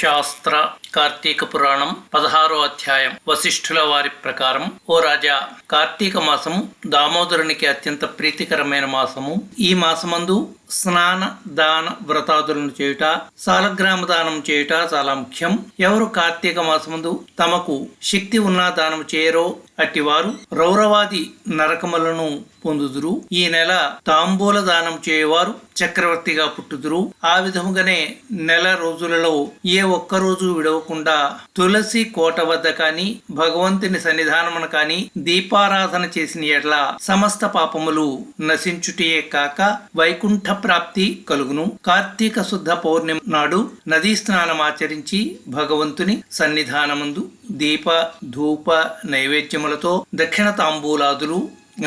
శాస్త్ర కార్తీక పురాణం పదహారో అధ్యాయం వశిష్ఠుల వారి ప్రకారం ఓ రాజా కార్తీక మాసము దామోదరునికి అత్యంత ప్రీతికరమైన మాసము. ఈ మాసమందు స్నాన దాన వ్రతాదులను చేయుట సాలగ్రామ దానం చేయుట చాలా ముఖ్యం. ఎవరు కార్తీక మాసమందు తమకు శక్తి ఉన్నా దానం చేయరో అట్టివారు రౌరవాది నరకములను పొందుదురు. ఈ నెల తాంబూల దానం చేయవారు చక్రవర్తిగా పుట్టుదురు. ఆ విధముగానే నెల రోజులలో ఏ ఒక్క రోజు విడవకుండా తులసి కోట వద్ద కాని భగవంతుని సన్నిధానమున కాని దీపారాధన చేసిన ఎడ్ల సమస్త పాపములు నశించుటయే కాక వైకుంఠ ప్రాప్తి కలుగును. కార్తీక శుద్ధ పౌర్ణమి నాడు నదీ స్నానం ఆచరించి భగవంతుని సన్నిధానమందు దీప ధూప నైవేద్యములతో దక్షిణ తాంబూలాదులు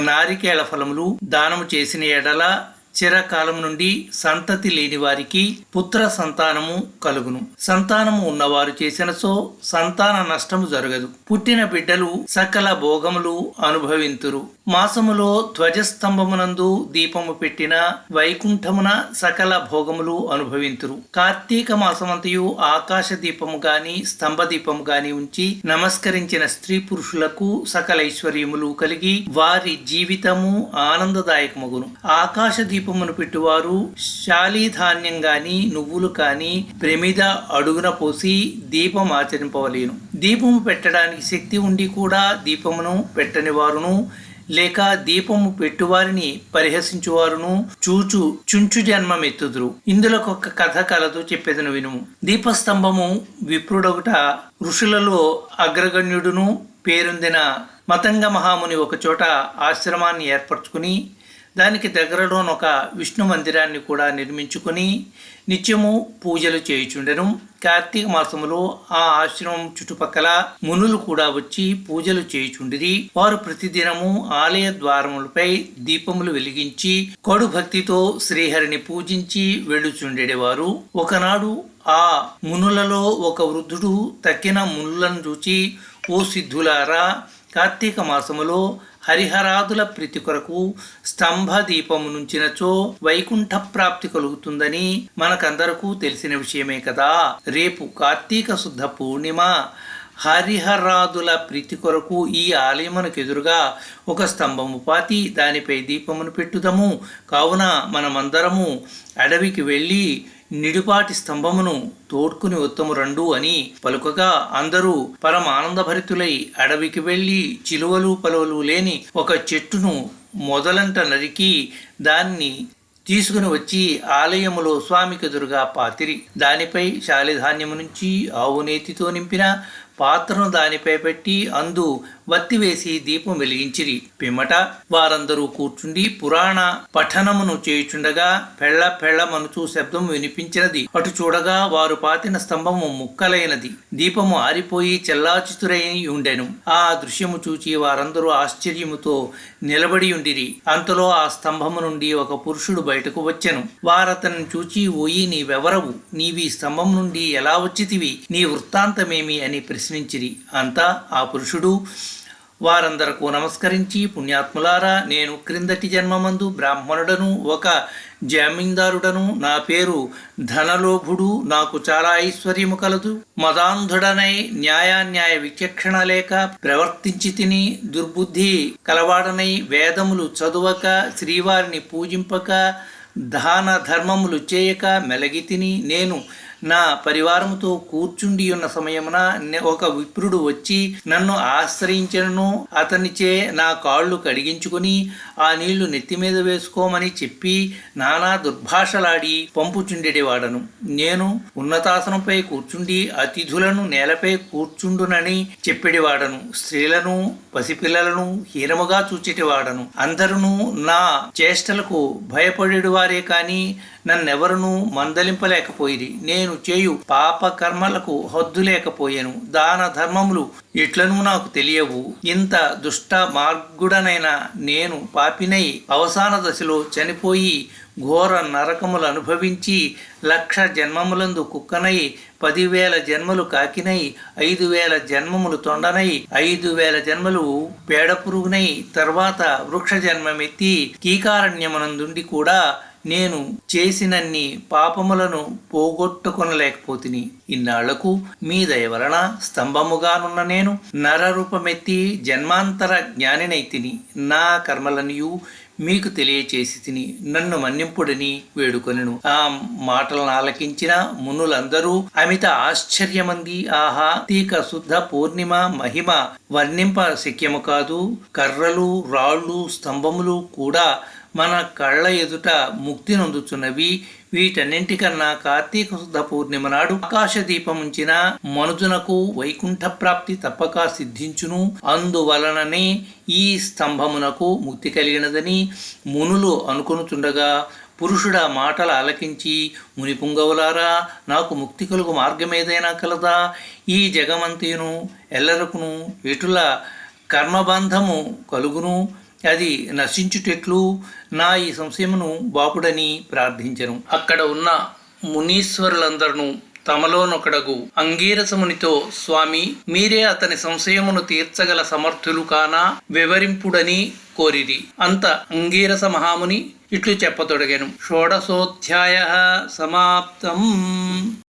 నారికేళ ఫలములు దానము చేసిన ఎడల చిరకాలం నుండి సంతతి లేని వారికి పుత్ర సంతానము కలుగును. సంతానము ఉన్నవారు చేసిన సో సంతాన నష్టము జరగదు. పుట్టిన బిడ్డలు సకల భోగములు అనుభవింతురు. మాసములో ధ్వజస్తంభమునందు దీపము పెట్టిన వైకుంఠమున సకల భోగములు అనుభవింతురు. కార్తీక మాసమంతయు ఆకాశ దీపము గాని స్తంభ దీపము గాని ఉంచి నమస్కరించిన స్త్రీ పురుషులకు సకల ఐశ్వర్యములు కలిగి వారి జీవితము ఆనందదాయకమగును. ఆకాశ దీప దీపమును పెట్టువారు శాలీధాన్యం గాని నువ్వులు కాని ప్రమిద అడుగున పోసి దీపం ఆచరింపవలేను. దీపము పెట్టడానికి శక్తి ఉండి కూడా దీపమును పెట్టని వారును లేక దీపము పెట్టువారిని పరిహసించువారును చూచు చుంచు జన్మమెత్తుదురు. ఇందులో ఒక కథ కలదు చెప్పేదను వినుము. దీపస్తంభము విప్రుడొకట ఋషులలో అగ్రగణ్యుడును పేరొందిన మతంగ మహాముని ఒకచోట ఆశ్రమాన్ని ఏర్పరచుకుని దానికి దగ్గరలోనొక విష్ణు మందిరాన్ని కూడా నిర్మించుకొని నిత్యము పూజలు చేయుచుండెను. కార్తీక మాసములో ఆ ఆశ్రమం చుట్టుపక్కల మునులు కూడా వచ్చి పూజలు చేయుచుండిరి. వారు ప్రతిదినము ఆలయ ద్వారములపై దీపములు వెలిగించి కడు భక్తితో శ్రీహరిని పూజించి వెళ్ళుచుండేవారు ఒకనాడు ఆ మునులలో ఒక వృద్ధుడు తక్కిన మునులను చూచి ఓ సిద్ధులారా కార్తీక మాసములో హరిహరాదుల ప్రీతి కొరకు స్తంభ దీపము నుంచినచో వైకుంఠ ప్రాప్తి కలుగుతుందని మనకందరకు తెలిసిన విషయమే కదా. రేపు కార్తీక శుద్ధ పూర్ణిమ. హరిహరాదుల ప్రీతి కొరకు ఈ ఆలయమునకు ఎదురుగా ఒక స్తంభము పాతి దానిపై దీపమును పెట్టుదము. కావున మనమందరము అడవికి వెళ్ళి నిడిపాటి స్తంభమును తోడ్కుని ఉత్తము రండు అని పలుకగా అందరూ పరమానందభరితులై అడవికి వెళ్ళి చిలువలు పలువలు లేని ఒక చెట్టును మొదలంట నరికి దాన్ని తీసుకుని వచ్చి ఆలయములో స్వామికి ఎదురుగా పాతిరి. దానిపై శాలిధాన్యము నుంచి ఆవు నేతితో నింపిన పాత్రను దానిపై పెట్టి అందు వత్తి వేసి దీపం వెలిగించిరి. పిమ్మట వారందరూ కూర్చుండి పురాణ పఠనమును చేయుచుండగా పెళ్ళ పెళ్ళమనుచు శబ్దం వినిపించినది. అటు చూడగా వారు పాతిన స్తంభము ముక్కలైనది. దీపము ఆరిపోయి చెల్లాచితురై ఉండెను ఆ దృశ్యము చూచి వారందరూ ఆశ్చర్యముతో నిలబడి ఉండిరి. అంతలో ఆ స్తంభము నుండి ఒక పురుషుడు బయటకు వచ్చెను. వారతను చూచి ఓయి నీవెవరవు? నీవి స్తంభం నుండి ఎలా వచ్చితివి? నీ వృత్తాంతమేమి? అని ప్రశ్నించిరి. అంతా ఆ పురుషుడు. వారందరకు నమస్కరించి పుణ్యాత్ములారా నేను క్రిందటి జన్మమందు బ్రాహ్మణుడను ఒక జమీందారుడను. నా పేరు ధనలోభుడు నాకు చాలా ఐశ్వర్యము కలదు. మదాంధుడనై న్యాయాన్యాయ విచక్షణ లేక ప్రవర్తించి తిని దుర్బుద్ధి కలవాడనై వేదములు చదువక శ్రీవారిని పూజింపక దాన ధర్మములు చేయక మెలగి తిని నేను నా పరివారముతో కూర్చుండి ఉన్న సమయమున ఒక విప్రుడు వచ్చి నన్ను ఆశ్రయించను. అతనిచే నా కాళ్ళు కడిగించుకుని ఆ నీళ్ళు నెత్తి మీద వేసుకోమని చెప్పి నానా దుర్భాషలాడి పంపుచుండేవాడను నేను ఉన్నతాసనంపై కూర్చుండి అతిథులను నేలపై కూర్చుండునని చెప్పేవాడను స్త్రీలను పసిపిల్లలను హీనముగా చూచేటివాడను. అందరూ నా చేష్టలకు భయపడేడు వారే కానీ నన్నెవరునూ మందలింపలేకపోయిరి. నేను చేయు పాప కర్మలకు హద్దు లేకపోయాను దాన ధర్మములు ఇట్లను నాకు తెలియవు. ఇంత దుష్ట మార్గుడనైన నేను పాపినై అవసాన దశలో చనిపోయి ఘోర నరకములు అనుభవించి లక్ష జన్మములందు కుక్కనై పదివేల జన్మలు కాకినై ఐదు వేల జన్మములు తొండనై ఐదు వేల జన్మలు పేడ పురుగునై తర్వాత వృక్ష జన్మమెత్తి కీకారణ్యమునందుండి కూడా నేను చేసినన్ని పాపములను పోగొట్టుకొనలేకపోతిని. ఇన్నాళ్ళకు మీ దయ వలన స్తంభముగానున్న నేను నరరూపమెత్తి జన్మాంతర జ్ఞానినైతిని. నా కర్మలనియు మీకు తెలియచేసి తిని నన్ను మన్నింపుడని వేడుకొనెను. ఆ మాటలను ఆలకించిన మునులందరూ అమిత ఆశ్చర్యమంది. ఆహా తీక శుద్ధ పూర్ణిమ మహిమ వర్ణింప శక్యము కాదు. కర్రలు రాళ్ళు స్తంభములు కూడా మన కళ్ళ ఎదుట ముక్తి నొందుతున్నవి వీటన్నింటికన్నా కార్తీక శుద్ధ పూర్ణిమ నాడు ఆకాశ దీపముంచిన మనుజునకు వైకుంఠ ప్రాప్తి తప్పక సిద్ధించును. అందువలననే ఈ స్తంభమునకు ముక్తి కలిగినదని మునులు అనుకొనుచుండగా పురుషుడా మాటలు ఆలకించి ముని పుంగవులారా నాకు ముక్తి కలుగు మార్గమేదైనా కలదా? ఈ జగమంతియును ఎల్లరకును ఎటుల కర్మబంధము కలుగును? అది నశించుటెట్లు నా ఈ సంశయమును బాపుడని ప్రార్థించను. అక్కడ ఉన్న మునీశ్వరులందరూ తమలోనొకడగు అంగీరసమునితో స్వామి మీరే అతని సంశయమును తీర్చగల సమర్థులు కానా? వివరింపుడని కోరిరి. అంత అంగీరస మహాముని ఇట్లు చెప్పతొడగెను. షోడశోధ్యాయ సమాప్తం.